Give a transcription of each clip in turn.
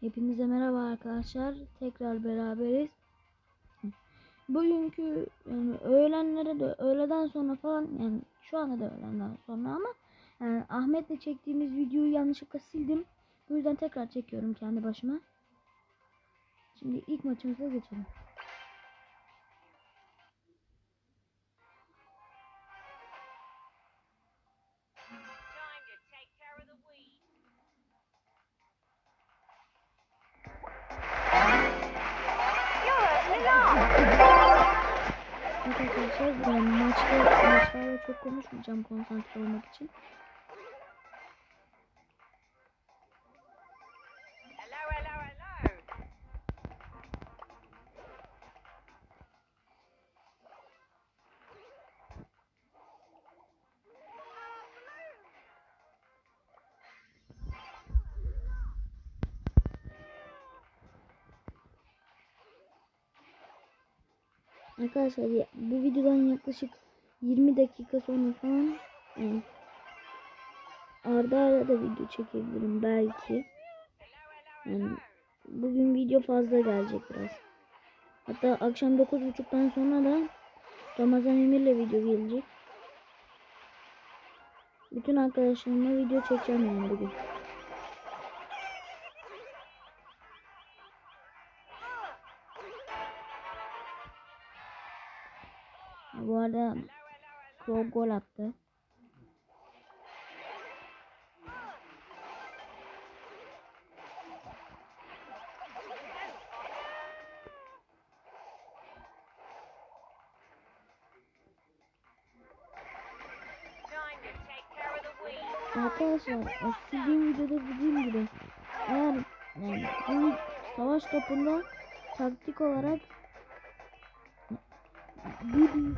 Hepinize merhaba arkadaşlar. Tekrar beraberiz. Bugünkü yani öğlenlere de öğleden sonra falan yani şu anda da öğlenden sonra ama yani Ahmet'le çektiğimiz videoyu yanlışlıkla sildim. Bu yüzden tekrar çekiyorum kendi başıma. Şimdi ilk maçımıza geçelim. Arkadaşlar maçta maçlarda çok konuşmayacağım konsantre olmak için. Arkadaşlar ya- bu videodan yaklaşık 20 dakika sonra falan yani arda arda da video çekebilirim belki. Yani bugün video fazla gelecek biraz. Hatta akşam 9.30'dan sonra da Ramazan Emir'le video gelecek. Bütün arkadaşlarımla video çekeceğim yani bugün. Bu arada Crow gol attı. Arkadaşlar o sildiğim videoda dediğim gibi eğer yani bu savaş topunda taktik olarak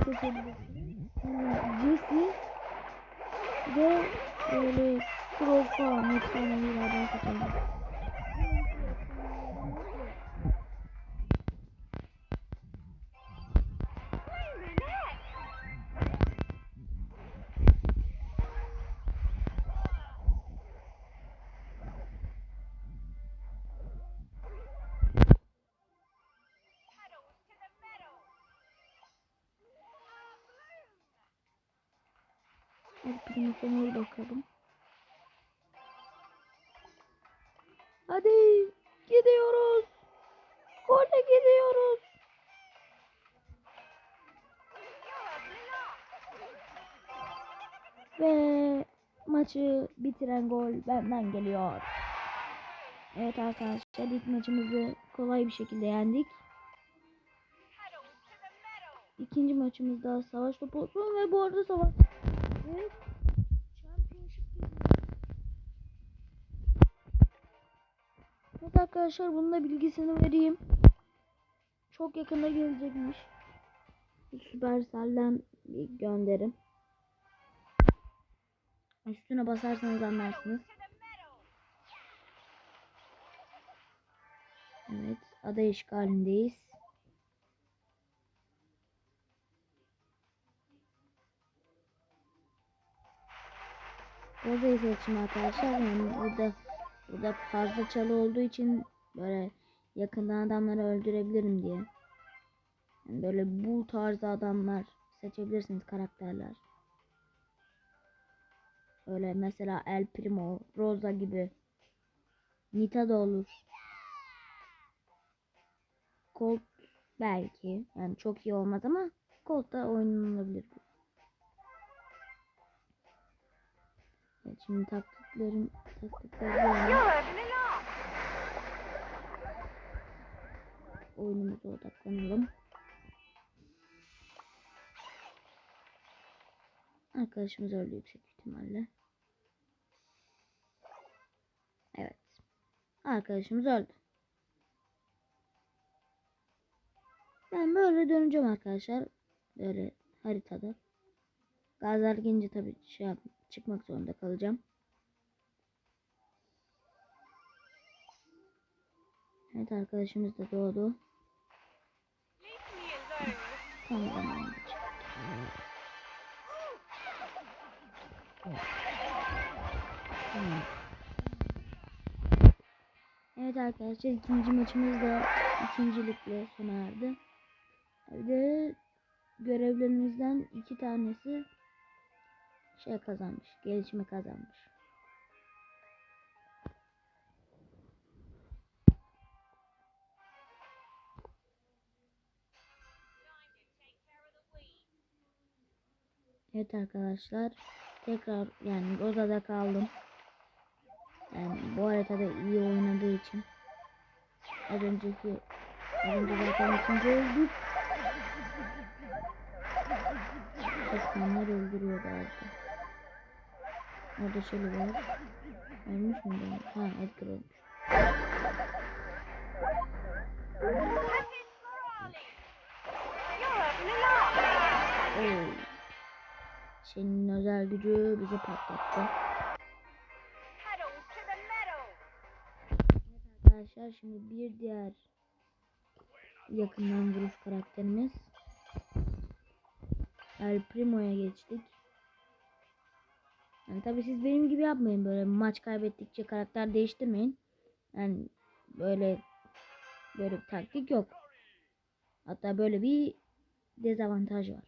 seçebilirsiniz. Yani Jesse ve öyle Crow falan efsanevilerden seçebilirsiniz. Pedals Hadi bir sonuna bakalım. Hadi gidiyoruz. Gole gidiyoruz. Ve maçı bitiren gol benden geliyor. Evet arkadaşlar ilk maçımızı kolay bir şekilde yendik. İkinci maçımızda savaş topu olsun ve bu arada savaş ve Championship. Evet arkadaşlar bunun da bilgisini vereyim. Çok yakında gelecekmiş. Supercell'den bir gönderim. Üstüne basarsanız anlarsınız. Evet, ada işgalindeyiz. Odayı seçtim arkadaşlar. Yani burada burada fazla çalı olduğu için böyle yakından adamları öldürebilirim diye. Yani böyle bu tarzda adamlar seçebilirsiniz karakterler. Öyle mesela El Primo, Rosa gibi. Nita da olur. Colt belki. Yani çok iyi olmaz ama Colt da oynanılabilir. Evet, şimdi taktiklerim taktikleri yani opening up. oyunumuza odaklanalım. Arkadaşımız öldü yüksek ihtimalle. Evet. Arkadaşımız öldü. Ben böyle döneceğim arkadaşlar. Böyle haritada. Gazlar gelince tabii şey yap, çıkmak zorunda kalacağım. Evet arkadaşımız da doğdu. Tam. Evet arkadaşlar ikinci maçımız da ikincilikle sona erdi. Bir de görevlerimizden iki tanesi şey kazanmış. Gelişme kazanmış. Evet arkadaşlar tekrar yani Roza'da kaldım. Yani bu haritada iyi oynadığı için az önceki az önce zaten ikinci olduk. Düşmanlar öldürüyordu orada. Orada şöyle var. Ölmüş mü? bu? Ha Edgar ölmüş. Senin özel gücü bizi patlattı. Metal. Arkadaşlar şimdi bir diğer yakından vuruş karakterimiz El Primo'ya geçtik. Yani tabii siz benim gibi yapmayın böyle maç kaybettikçe karakter değiştirmeyin. Yani böyle böyle bir taktik yok. Hatta böyle bir dezavantaj var.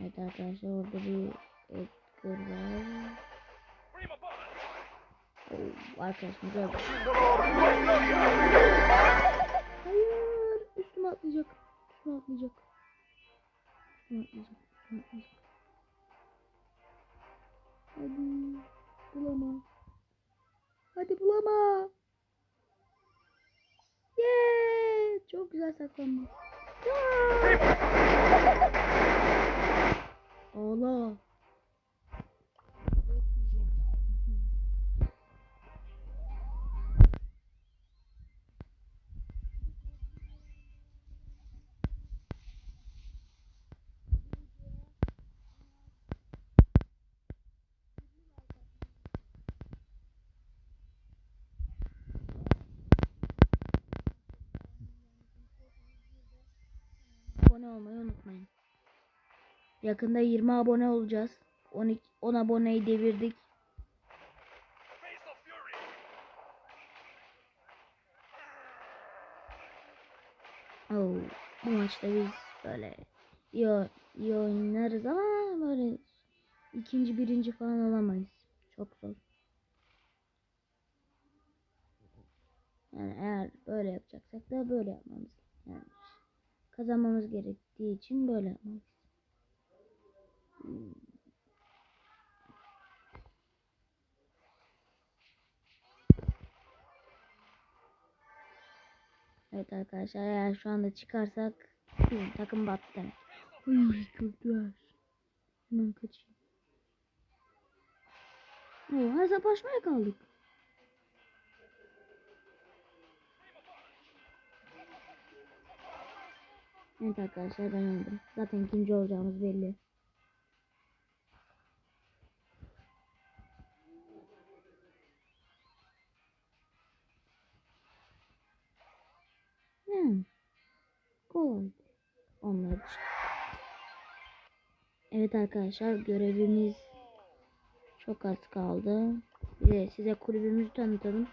Evet arkadaşlar orada bir Edgar var. Oo, arkadaşımız öldü. Hayır. Üstüme atlayacak. Üstüme atlayacak. Hadi. Bulama. Hadi bulama. Yeah. Çok güzel saklanma. Allah. Yakında 20 abone olacağız. 12 10 aboneyi devirdik. Oo, bu maçta biz böyle iyi, iyi oynarız ama böyle ikinci birinci falan olamayız. Çok zor. Yani eğer böyle yapacaksak da böyle yapmamız. Yani kazanmamız gerektiği için böyle yapmalıyız. Evet arkadaşlar eğer şu anda çıkarsak bizim takım battı demek. Uy kötüler. Hemen kaçayım. Oo, hesaplaşmaya kaldık. Evet arkadaşlar ben öldüm. Zaten ikinci olacağımız belli. Hmm. Kolay. Onlar. Evet arkadaşlar görevimiz çok az kaldı. Bir de size kulübümüzü tanıtalım.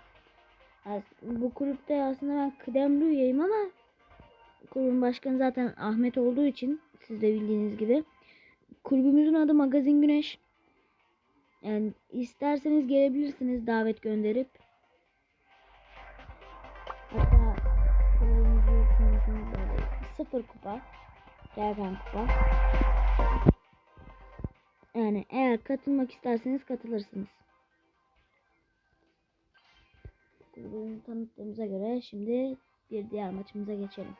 Bu kulüpte aslında ben kıdemli üyeyim ama kulübün başkanı zaten Ahmet olduğu için siz de bildiğiniz gibi. Kulübümüzün adı Magazin Güneş. Yani isterseniz gelebilirsiniz davet gönderip. Sıfır kupa. Gergen kupa. Yani eğer katılmak isterseniz katılırsınız. Kulübümüzü tanıttığımıza göre şimdi bir diğer maçımıza geçelim.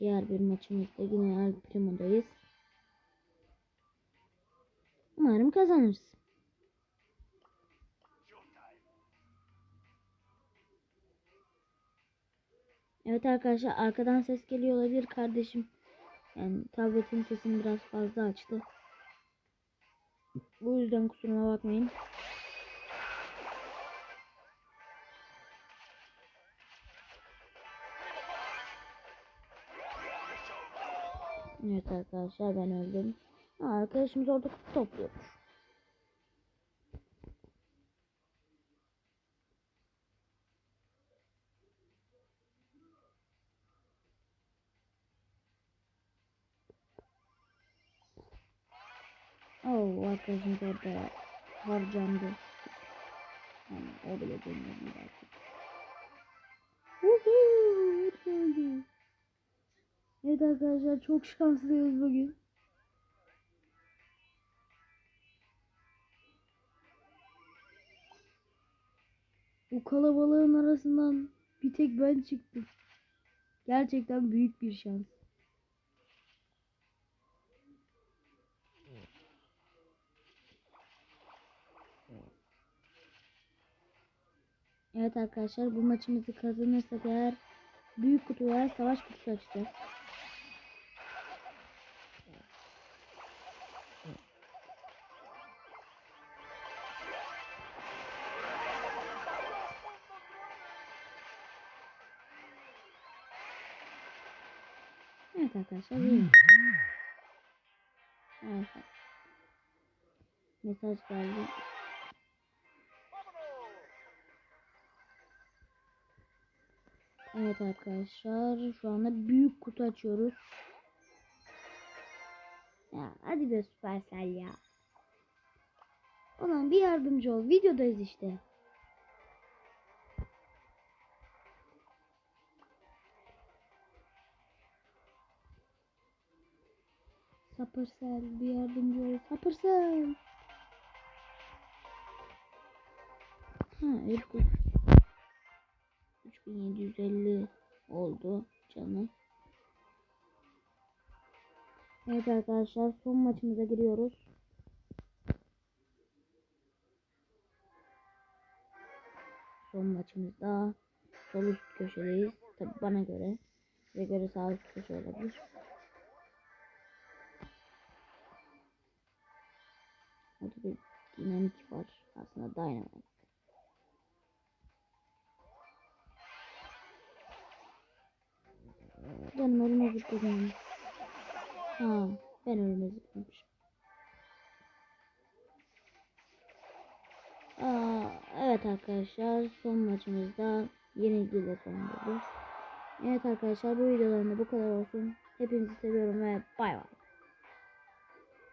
Diğer bir maçımızda yine El. Umarım kazanırız. Evet arkadaşlar arkadan ses geliyor olabilir kardeşim. Yani tabletin sesini biraz fazla açtı. Bu yüzden kusuruma bakmayın. Evet arkadaşlar ben öldüm. Ha, arkadaşımız orada kutu topluyormuş. Oo arkadaşımız orada harcandı. Yani o bile dönmedi belki. Evet arkadaşlar çok şanslıyız bugün. O kalabalığın arasından bir tek ben çıktım. Gerçekten büyük bir şans. Evet arkadaşlar bu maçımızı kazanırsak eğer büyük kutuya savaş kutusu açacağız. Evet arkadaşlar iyi. Evet. Mesaj geldi. Evet arkadaşlar şu anda büyük kutu açıyoruz. Ya hadi be Supercell ya. Ulan bir yardımcı ol. Videodayız işte. Sapırsel bir yardımcı ol. Sapırsel. Ha kutu. 3750 oldu canım. Evet arkadaşlar son maçımıza giriyoruz. Son maçımızda sol üst köşedeyiz. Tabi bana göre. Size göre sağ üst köşe olabilir. Bir dinamik var. Aslında dynamite. Canım ölüme zıpladım. Ha, ben ölüme zıplamışım. Aa, evet arkadaşlar son maçımızda yenilgiyle son buldu. Evet arkadaşlar bu videoların da bu kadar olsun. Hepinizi seviyorum ve bay bay.